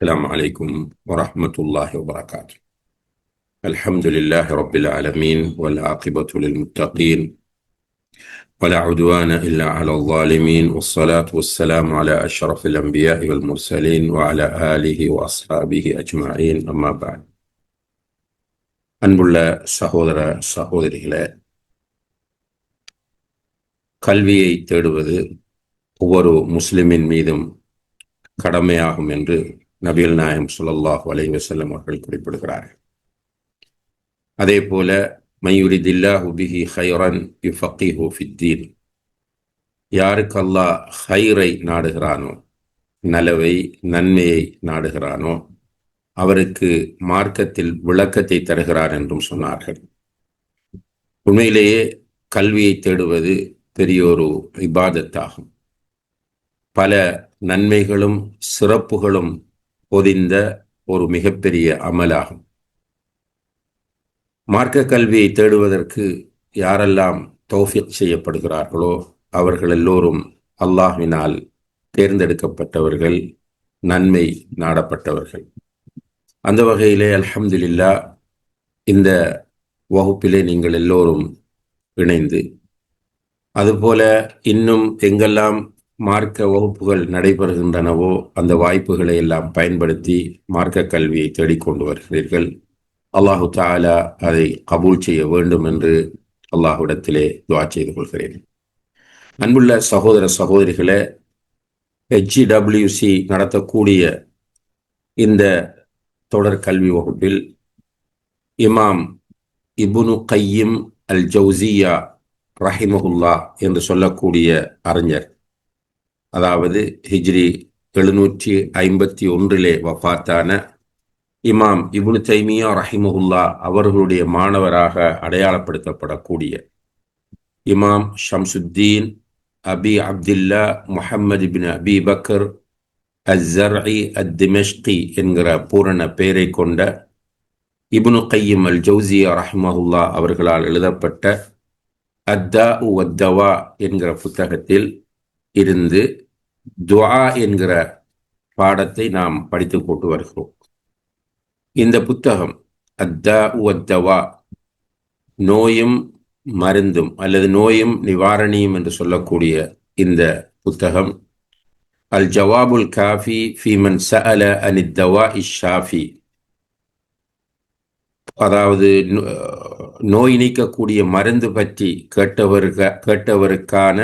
السلام عليكم ورحمة الله وبركاته الحمد لله رب العالمين والعاقبة للمتقين ولا عدوان إلا على الظالمين والصلاة والسلام على أشرف الأنبياء والمرسلين وعلى آله وأصحابه أجمعين أما بعد அன்புள்ள சகோதர சகோதரிகளே கல்வியை தேடுவது ஒவ்வொரு முஸ்லிமின் மீதும் கடமையாகும் என்று நபிகள் நாயம் சுல்லாஹ் வலைவசல்லம் அவர்கள் குறிப்பிடுகிறார்கள். அதே போல மையுரிதில்லாஹு ஹுபிஹி ஹைரன் யுஃபக்கிஹு ஃபித்தீன். யாருக்கு அல்லாஹ் ஹைரை நாடுகிறானோ நலவை நன்மையை நாடுகிறானோ அவருக்கு மார்க்கத்தில் விளக்கத்தை தருகிறார் என்றும் சொன்னார்கள். உண்மையிலேயே கல்வியை தேடுவது பெரியோரு இபாதத்தாகும். பல நன்மைகளும் சிறப்புகளும் பொதிந்த ஒரு மிகப்பெரிய அமலாகும். மார்க்க கல்வியை தேடுவதற்கு யாரெல்லாம் தௌஃபிக் செய்யப்படுகிறார்களோ அவர்கள் எல்லோரும் அல்லாஹ்வினால் தேர்ந்தெடுக்கப்பட்டவர்கள் நன்மை நாடப்பட்டவர்கள். அந்த வகையிலே அல்ஹம்துலில்லா இந்த வகுப்பிலே நீங்கள் எல்லோரும் இணைந்து அதுபோல இன்னும் எங்கெல்லாம் மார்க்க வகுப்புகள் நடைபெறுகின்றனவோ அந்த வாய்ப்புகளை எல்லாம் பயன்படுத்தி மார்க்க கல்வியை தேடிக்கொண்டு வருகிறீர்கள். அல்லாஹு தாலா அதை கபூல் செய்ய வேண்டும் என்று அல்லாஹுடத்திலே துவா செய்து கொள்கிறேன். அன்புள்ள சகோதர சகோதரிகளை ஹெச்இடபிள்யூசி நடத்தக்கூடிய இந்த தொடர் கல்வி வகுப்பில் இமாம் இபுனு கையிம் அல் ஜவுசியா ரஹிமஹுல்லா என்று சொல்லக்கூடிய அறிஞர் அதாவது ஹிஜ்ரி எழுநூற்றி ஐம்பத்தி ஒன்றிலே வஃத்தான இமாம் இபுனு தைமியா ரஹிமஹுல்லா அவர்களுடைய மாணவராக அடையாளப்படுத்தப்படக்கூடிய Imam Shamsuddin Abi Abdullah Muhammad bin Abi Bakr அஸ்ஸர்இ அத் திமெஷ்கி என்கிற பூரண பெயரை கொண்ட இபுனு கையம் அல் ஜவுசியா ரஹ்மஹுல்லா அவர்களால் எழுதப்பட்ட அத்தா உத்தவா என்கிற புத்தகத்தில் இருந்து துவா என்கிற பாடத்தை நாம் படித்து போட்டு வருகிறோம். இந்த புத்தகம் அத்தா உத்தவா நோயும் மருந்தும் அல்லது நோயும் நிவாரணியும் என்று சொல்லக்கூடிய இந்த புத்தகம் அல் ஜவாபுல் காஃபி ஃபீமன் ச அல அனி அனித்தவா இஷாஃபி அதாவது நோய் நீக்கக்கூடிய மருந்து பற்றி கேட்டவருக்க கேட்டவருக்கான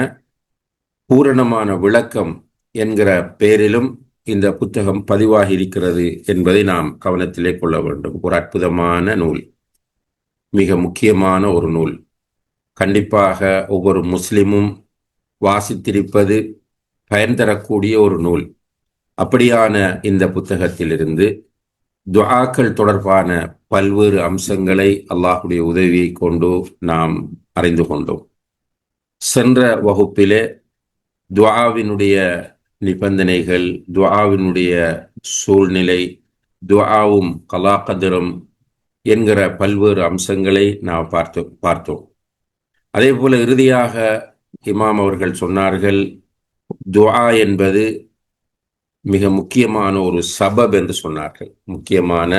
பூரணமான விளக்கம் என்கிற பெயரிலும் இந்த புத்தகம் பதிவாகி இருக்கிறது என்பதை நாம் கவனத்திலே கொள்ள வேண்டும். ஒரு அற்புதமான நூல். மிக முக்கியமான ஒரு நூல். கண்டிப்பாக ஒவ்வொரு முஸ்லிமும் வாசித்திருப்பது பயன் தரக்கூடிய ஒரு நூல். அப்படியான இந்த புத்தகத்திலிருந்து துவாக்கள் தொடர்பான பல்வேறு அம்சங்களை அல்லாஹுடைய உதவியை கொண்டு நாம் அறிந்து கொண்டோம். சென்ற வகுப்பிலே துவாவினுடைய நிபந்தனைகள் துவாவினுடைய சூழ்நிலை துவாவும் கலாக்கதிரம் என்கிற பல்வேறு அம்சங்களை நாம் பார்த்து பார்த்தோம். அதே போல இறுதியாக இமாம் அவர்கள் சொன்னார்கள் துவா என்பது மிக முக்கியமான ஒரு சபப் என்று சொன்னார்கள். முக்கியமான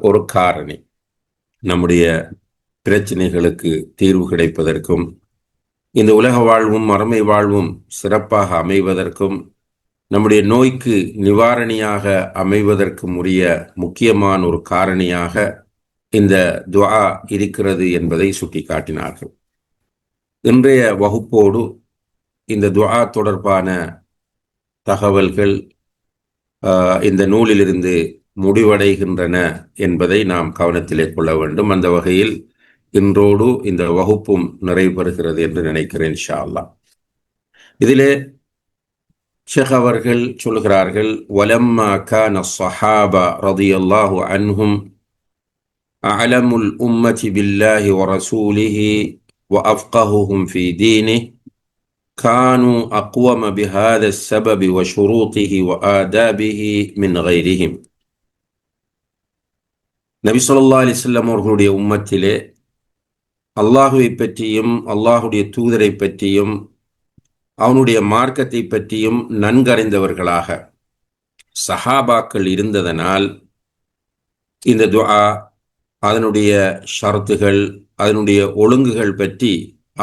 ஒரு காரணி. நம்முடைய பிரச்சனைகளுக்கு தீர்வு கிடைப்பதற்கும் இந்த உலக வாழ்வும் மறுமை வாழ்வும் சிறப்பாக அமைவதற்கும் நம்முடைய நோய்க்கு நிவாரணியாக அமைவதற்கும் உரிய முக்கியமான ஒரு காரணியாக இந்த துவா இருக்கிறது என்பதை சுட்டிக்காட்டினார்கள். இன்றைய வகுப்போடு இந்த துவா தொடர்பான தகவல்கள் இந்த நூலிலிருந்து முடிவடைகின்றன என்பதை நாம் கவனத்திலே கொள்ள வேண்டும். அந்த வகையில் இன்றோடு இந்த வகுப்பும் நிறைவு பெறுகிறது என்று நினைக்கிறேன் ஷா அல்லா இதிலே ஷேக் அவர்கள் சொல்கிறார்கள் வலம்மா கான الصحابة رضي الله عنهم أعلم الأمة بالله ورسوله وأفقههم في دينه كانوا أقوم بهذا السبب وشروطه وآدابه من غيرهم நபி சொல்லா அலிஸ்லாம் அவர்களுடைய உம்மத்திலே அல்லாஹுவை பற்றியும் அல்லாஹுடைய தூதரை பற்றியும் அவனுடைய மார்க்கத்தை பற்றியும் நன்கறிந்தவர்களாக. சஹாபாக்கள் இருந்ததனால் இந்த துஆ அதனுடைய ஷரத்துகள் அதனுடைய ஒழுங்குகள் பற்றி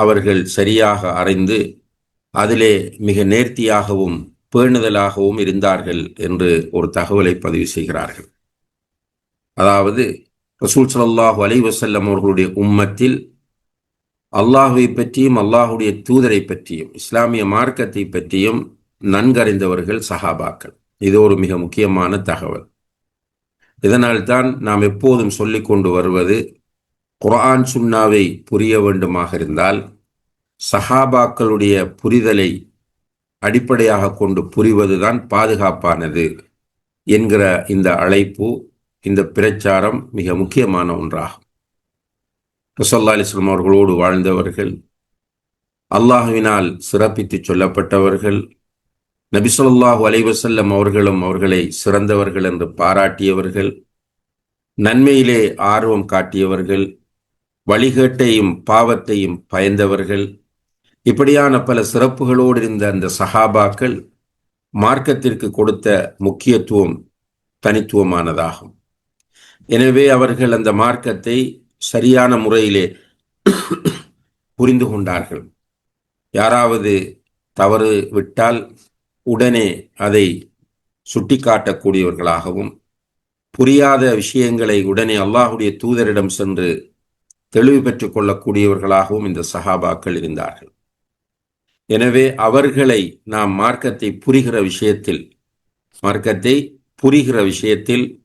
அவர்கள் சரியாக அறிந்து அதிலே மிக நேர்த்தியாகவும் பேணுதலாகவும் இருந்தார்கள் என்று ஒரு தகவலை பதிவு செய்கிறார்கள். அதாவது ரசூல் சல்லாஹூ அலைவசல்லம் அவர்களுடைய உம்மத்தில் அல்லாஹுவை பற்றியும் அல்லாஹுடைய தூதரை பற்றியும் இஸ்லாமிய மார்க்கத்தை பற்றியும் நன்கறிந்தவர்கள் சஹாபாக்கள். இது ஒரு மிக முக்கியமான தகவல். இதனால்தான் நாம் எப்போதும் சொல்லிக்கொண்டு வருவது குரான் சுன்னாவை புரிய வேண்டுமாக இருந்தால் சஹாபாக்களுடைய புரிதலை அடிப்படையாக கொண்டு புரிவதுதான் பாதுகாப்பானது என்கிற இந்த அழைப்பு இந்த பிரச்சாரம் மிக முக்கியமான ஒன்றாகும். ரசல்லா அலிஸ்லம் அவர்களோடு வாழ்ந்தவர்கள் அல்லாஹுவினால் சிறப்பித்து சொல்லப்பட்டவர்கள் நபிசல்லாஹு அலைவசல்லம் அவர்களும் அவர்களை சிறந்தவர்கள் என்று பாராட்டியவர்கள் நன்மையிலே ஆர்வம் காட்டியவர்கள் வழிகேட்டையும் பாவத்தையும் பயந்தவர்கள் இப்படியான பல சிறப்புகளோடு இருந்த அந்த சஹாபாக்கள் மார்க்கத்திற்கு கொடுத்த முக்கியத்துவம் தனித்துவமானதாகும். எனவே அவர்கள் அந்த மார்க்கத்தை சரியான முறையிலே புரிந்து கொண்டார்கள் யாராவது தவறு விட்டால் உடனே அதை சுட்டிக்காட்டக்கூடியவர்களாகவும் புரியாத விஷயங்களை உடனே அல்லாஹுடைய தூதரிடம் சென்று தெளிவு பெற்றுக் கொள்ளக்கூடியவர்களாகவும் இந்த சஹாபாக்கள் இருந்தார்கள். எனவே அவர்களை நாம் மார்க்கத்தை புரிகிற விஷயத்தில் மார்க்கத்தை புரிகிற விஷயத்தில்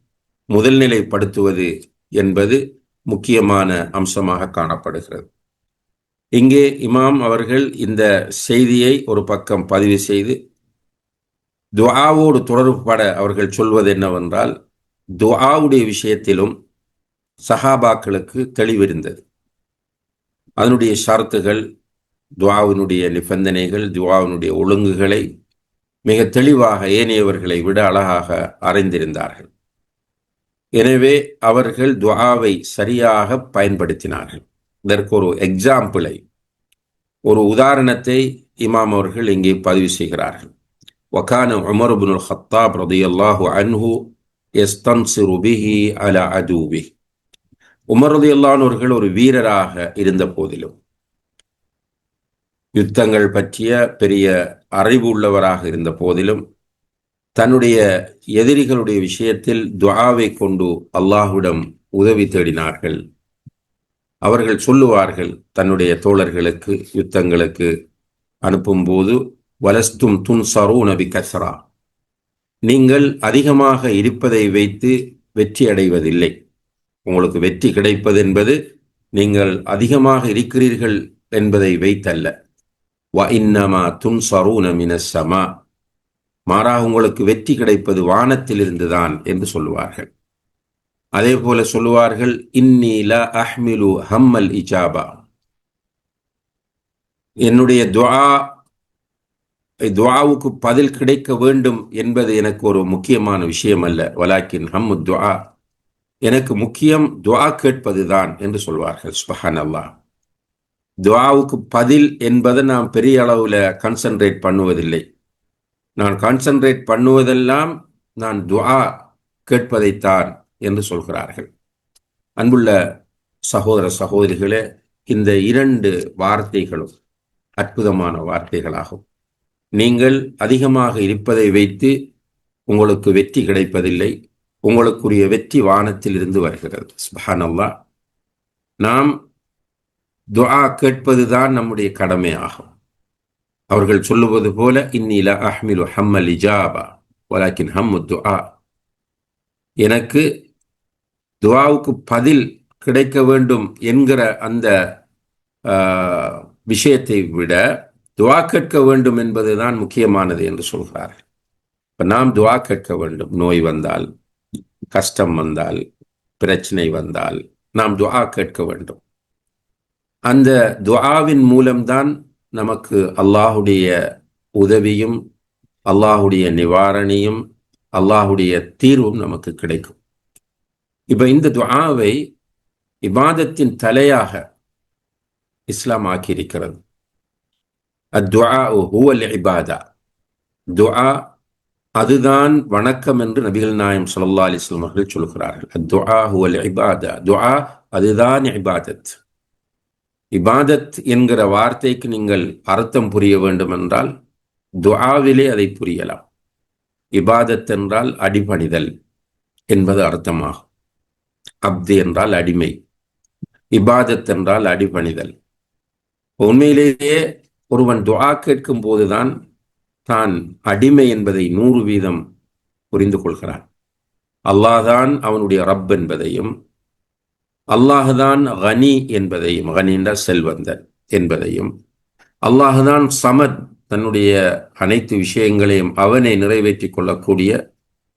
முதல்நிலைப்படுத்துவது என்பது முக்கியமான அம்சமாக காணப்படுகிறது. இங்கே இமாம் அவர்கள் இந்த செய்தியை ஒரு பக்கம் பதிவு செய்து துவாவோடு தொடர்புபட அவர்கள் சொல்வது என்னவென்றால் துவாவுடைய விஷயத்திலும் சஹாபாக்களுக்கு தெளிவிருந்தது. அதனுடைய ஷரத்துகள் துவாவினுடைய நிபந்தனைகள் துவாவினுடைய ஒழுங்குகளை மிக தெளிவாக ஏனையவர்களை விட அழகாக அறிந்திருந்தார்கள். எனவே அவர்கள் துவாவை சரியாக பயன்படுத்தினார்கள். இதற்கு ஒரு எக்ஸாம்பிளை ஒரு உதாரணத்தை இமாம் அவர்கள் இங்கே பதிவு செய்கிறார்கள். வக்கான உமர் பின் ஹத்தாப் ரதி அல்லாஹு அன்ஹு எஸ்தம் சிறுபிஹி அல அதூபி உமர் ரதி அல்லானவர்கள் ஒரு வீரராக இருந்த போதிலும் யுத்தங்கள் பற்றிய பெரிய அறிவு உள்ளவராக இருந்த போதிலும் தன்னுடைய எதிரிகளுடைய விஷயத்தில் துவாவை கொண்டு அல்லாஹுவிடம் உதவி தேடினார்கள். அவர்கள் சொல்லுவார்கள் தன்னுடைய தோழர்களுக்கு யுத்தங்களுக்கு அனுப்பும்போது வலஸ்தும் துன் சரூ நபி கசரா நீங்கள் அதிகமாக இருப்பதை வைத்து வெற்றி அடைவதில்லை. உங்களுக்கு வெற்றி கிடைப்பது என்பது நீங்கள் அதிகமாக இருக்கிறீர்கள் என்பதை வைத்தல்ல. வ இன்னமா துன் சரூன மினசமா மாறாக உங்களுக்கு வெற்றி கிடைப்பது வானத்திலிருந்துதான் என்று சொல்லுவார்கள். அதே போல சொல்லுவார்கள் இன்னீல அஹ்மிலு ஹம்மல் இஜாபா. என்னுடைய துவா துவாவுக்கு பதில் கிடைக்க வேண்டும் என்பது எனக்கு ஒரு முக்கியமான விஷயம் அல்ல. வலாக்கின் ஹம்மு துவா. எனக்கு முக்கியம் துவா கேட்பதுதான் என்று சொல்வார்கள். சுபஹான் அல்லா துவாவுக்கு பதில் என்பதை நாம் பெரிய அளவில் கன்சன்ட்ரேட் பண்ணுவதில்லை. நான் கான்சன்ட்ரேட் பண்ணுவதெல்லாம் நான் துவா கேட்பதைத்தான் என்று சொல்கிறார்கள். அன்புள்ள சகோதர சகோதரிகளே இந்த இரண்டு வார்த்தைகளும் அற்புதமான வார்த்தைகளாகும். நீங்கள் அதிகமாக இருப்பதை வைத்து உங்களுக்கு வெற்றி கிடைப்பதில்லை உங்களுக்குரிய வெற்றி வானத்தில் இருந்து வருகிறது. சுபானல்லா நாம் துஆ கேட்பதுதான் நம்முடைய கடமை ஆகும் அவர்கள் சொல்லுவது போல இன்னில அஹ்மிலு ஹம்மல் இஜாபா வலாக்கின் ஹம்மு துஆ. எனக்கு துவாவுக்கு பதில் கிடைக்க வேண்டும் என்கிற அந்த விஷயத்தை விட துவா கேட்க வேண்டும் என்பதுதான் முக்கியமானது என்று சொல்கிறார்கள். இப்போ நாம் துவா கேட்க வேண்டும். நோய் வந்தால் கஷ்டம் வந்தால் பிரச்சனை வந்தால் நாம் துவா கேட்க வேண்டும். அந்த துவாவின் மூலம்தான் நமக்கு அல்லாஹுடைய உதவியும் அல்லாஹுடைய நிவாரணியும் அல்லாஹுடைய தீர்வும் நமக்கு கிடைக்கும். இப்ப இந்த துவாவை இபாதத்தின் தலையாக இஸ்லாம் ஆக்கியிருக்கிறது. அத்வா ஹூவல் இபாதா துஆ அதுதான் வணக்கம் என்று நபிகள் நாயம் சல்லா அலிஸ்லாம் அவர்கள் சொல்கிறார்கள் அத்வா ஹுவல் இபாதா துஆ அதுதான் இபாதத். இபாதத் என்கிற வார்த்தைக்கு நீங்கள் அர்த்தம் புரிய வேண்டும் என்றால் துஆவிலே அதை புரியலாம். இபாதத் என்றால் அடிபணிதல் என்பது அர்த்தமாகும். அப்து என்றால் அடிமை. இபாதத் என்றால் அடிபணிதல். உண்மையிலேயே ஒருவன் துஆ கேட்கும் போதுதான் தான் அடிமை என்பதை நூறு வீதம் புரிந்து கொள்கிறான். அல்லாதான் அவனுடைய ரப் என்பதையும் அல்லாஹுதான் கனி என்பதையும் கனின்ற செல்வந்தன் என்பதையும் அல்லாஹுதான் சமத் தன்னுடைய அனைத்து விஷயங்களையும் அவனை நிறைவேற்றிக் கொள்ளக்கூடிய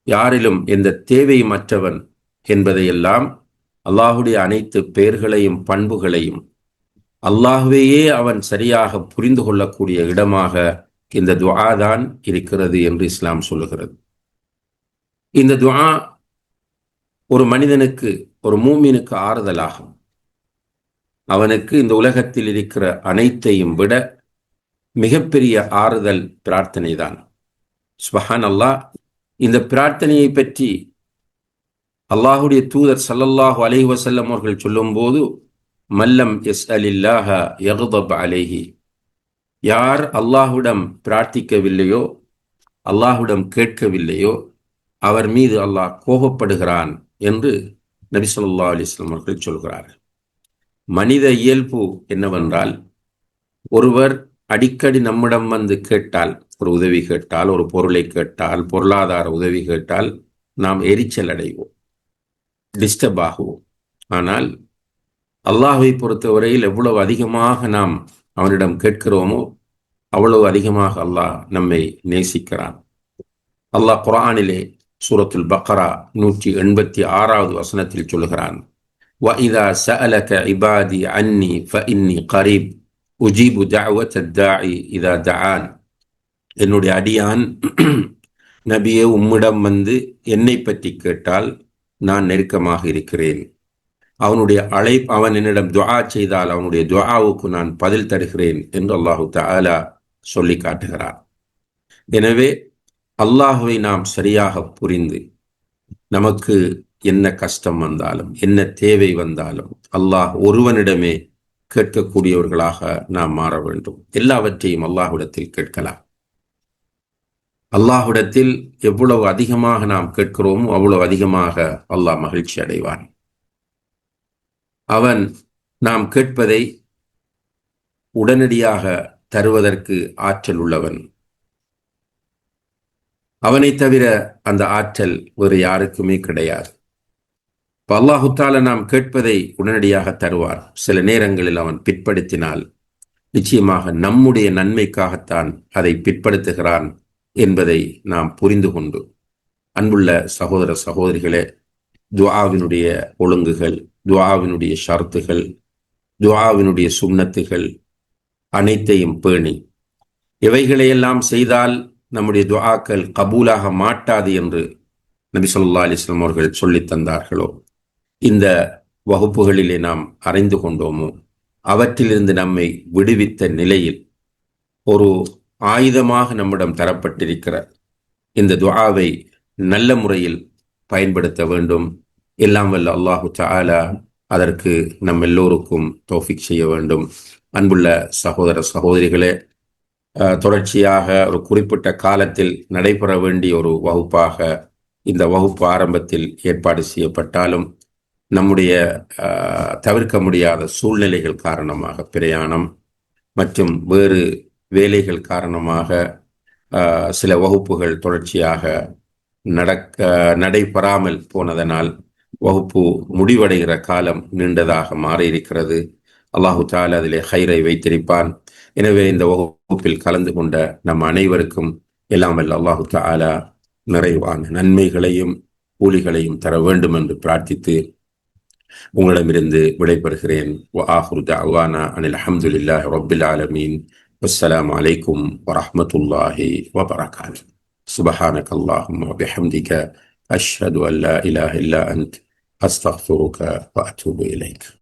யாரிலும் எந்த தேவையமற்றவன் என்பதையெல்லாம் அல்லாஹுடைய அனைத்து பெயர்களையும் பண்புகளையும் அல்லாஹுவையே அவன் சரியாக புரிந்து கொள்ளக்கூடிய இடமாக இந்த துவா தான் இருக்கிறது என்று இஸ்லாம் சொல்லுகிறது. இந்த துவா ஒரு மனிதனுக்கு ஒரு மூமினுக்கு ஆறுதலாகும். அவனுக்கு இந்த உலகத்தில் இருக்கிற அனைத்தையும் விட மிகப்பெரிய ஆறுதல் பிரார்த்தனை தான். ஸ்பஹான் அல்லாஹ் இந்த பிரார்த்தனையை பற்றி அல்லாஹுடைய தூதர் சல்லல்லாஹு அலைஹி வசல்லம் அவர்கள் சொல்லும்போது மல்லம் எஸ் அலில்லாஹ யகுதப் அலேஹி. யார் அல்லாஹுடம் பிரார்த்திக்கவில்லையோ அல்லாஹுடம் கேட்கவில்லையோ அவர் மீது அல்லாஹ் கோபப்படுகிறான். என்று நபிசல்லா அலிஸ்லாம் அவர்கள் சொல்கிறார்கள். மனித இயல்பு என்னவென்றால் ஒருவர் அடிக்கடி நம்மிடம் வந்து கேட்டால் ஒரு உதவி கேட்டால் ஒரு பொருளை கேட்டால் பொருளாதார உதவி கேட்டால் நாம் எரிச்சல் அடைவோம் டிஸ்டர்ப் ஆகுவோம். ஆனால் அல்லாஹை பொறுத்தவரையில் எவ்வளவு அதிகமாக நாம் அவனிடம் கேட்கிறோமோ அவ்வளவு அதிகமாக அல்லாஹ் நம்மை நேசிக்கிறான். அல்லாஹ் குரானிலே சூரத்துல் பக்ரா நூற்றி எண்பத்தி ஆறாவது வசனத்தில் சொல்கிறான் வ இதா சஅலக இபாதி அன்னி ஃப இன்னி கரீப். உஜீபு தாய் இதா தஆன். என்னுடைய அடியான் நபியே உம்மிடம் வந்து என்னை பற்றி கேட்டால் நான் நெருக்கமாக இருக்கிறேன். அவனுடைய அழை அவன் என்னிடம் துவா செய்தால் அவனுடைய துவாவுக்கு நான் பதில் தருகிறேன் என்று அல்லாஹு தாலா சொல்லி காட்டுகிறான். எனவே அல்லாஹுவை நாம் சரியாக புரிந்து நமக்கு என்ன கஷ்டம் வந்தாலும் என்ன தேவை வந்தாலும் அல்லாஹ் ஒருவனிடமே கேட்கக்கூடியவர்களாக நாம் மாற வேண்டும். எல்லாவற்றையும் அல்லாஹுடத்தில் கேட்கலாம். அல்லாஹுடத்தில் எவ்வளவு அதிகமாக நாம் கேட்கிறோமோ அவ்வளவு அதிகமாக அல்லாஹ் மகிழ்ச்சி அடைவான். அவன் நாம் கேட்பதை உடனடியாக தருவதற்கு ஆற்றல் உள்ளவன். அவனை தவிர அந்த ஆற்றல் வேறு யாருக்குமே கிடையாது. இப்போ அல்லாஹுத்தால நாம் கேட்பதை உடனடியாக தருவார். சில நேரங்களில் அவன் பிற்படுத்தினால் நிச்சயமாக நம்முடைய நன்மைக்காகத்தான் அதை பிற்படுத்துகிறான் என்பதை நாம் புரிந்து கொண்டு அன்புள்ள சகோதர சகோதரிகளே துவாவினுடைய ஒழுங்குகள் துவாவினுடைய ஷர்த்துகள் துவாவினுடைய சுண்ணத்துகள் அனைத்தையும் பேணி இவைகளையெல்லாம் செய்தால் நம்முடைய துவாக்கள் கபூலாக மாட்டாது என்று நபி சொல்லா அலிஸ்லாம் அவர்கள் சொல்லி தந்தார்களோ? இந்த வகுப்புகளிலே நாம் அறிந்து கொண்டோமோ? அவற்றிலிருந்து நம்மை விடுவித்த நிலையில் ஒரு ஆயுதமாக நம்மிடம் தரப்பட்டிருக்கிற இந்த துவாவை நல்ல முறையில் பயன்படுத்த வேண்டும். எல்லாம் வல்ல அல்லாஹு தாலா அதற்கு நம் எல்லோருக்கும் தோஃபிக் செய்ய வேண்டும். அன்புள்ள சகோதர சகோதரிகளே தொடர்ச்சியாக ஒரு குறிப்பிட்ட காலத்தில் நடைபெற வேண்டிய ஒரு வகுப்பாக இந்த வகுப்பு ஆரம்பத்தில் ஏற்பாடு செய்யப்பட்டாலும் நம்முடைய தவிர்க்க முடியாத சூழ்நிலைகள் காரணமாக பிரயாணம் மற்றும் வேறு வேலைகள் காரணமாக சில வகுப்புகள் தொடர்ச்சியாக நடக்க நடைபெறாமல் போனதனால் வகுப்பு முடிவடைகிற காலம் நீண்டதாக மாறியிருக்கிறது. அல்லாஹு தால் அதிலே ஹைரை வைத்திருப்பான். எனவே இந்த வகுப்பில் கலந்து கொண்ட நம் அனைவருக்கும் எல்லாம் அல்ல அல்லாஹு தாலா நிறைவான நன்மைகளையும் கூலிகளையும் தர வேண்டும் என்று பிரார்த்தித்து உங்களிடமிருந்து விடைபெறுகிறேன். அனில் அஹமதுல்லாஹ் ரொபில் ஆலமீன். அஸ்லாம் வலைக்கும் வரமத்துல்லாஹி வபரகாத். சுபஹானக் அல்லாஹும் பிஹம்திக. அஷ்ஹது அல்லா இலாஹ் இல்லா அந்த் அஸ்தஃபுருக வஅத்தூபு இலைக்.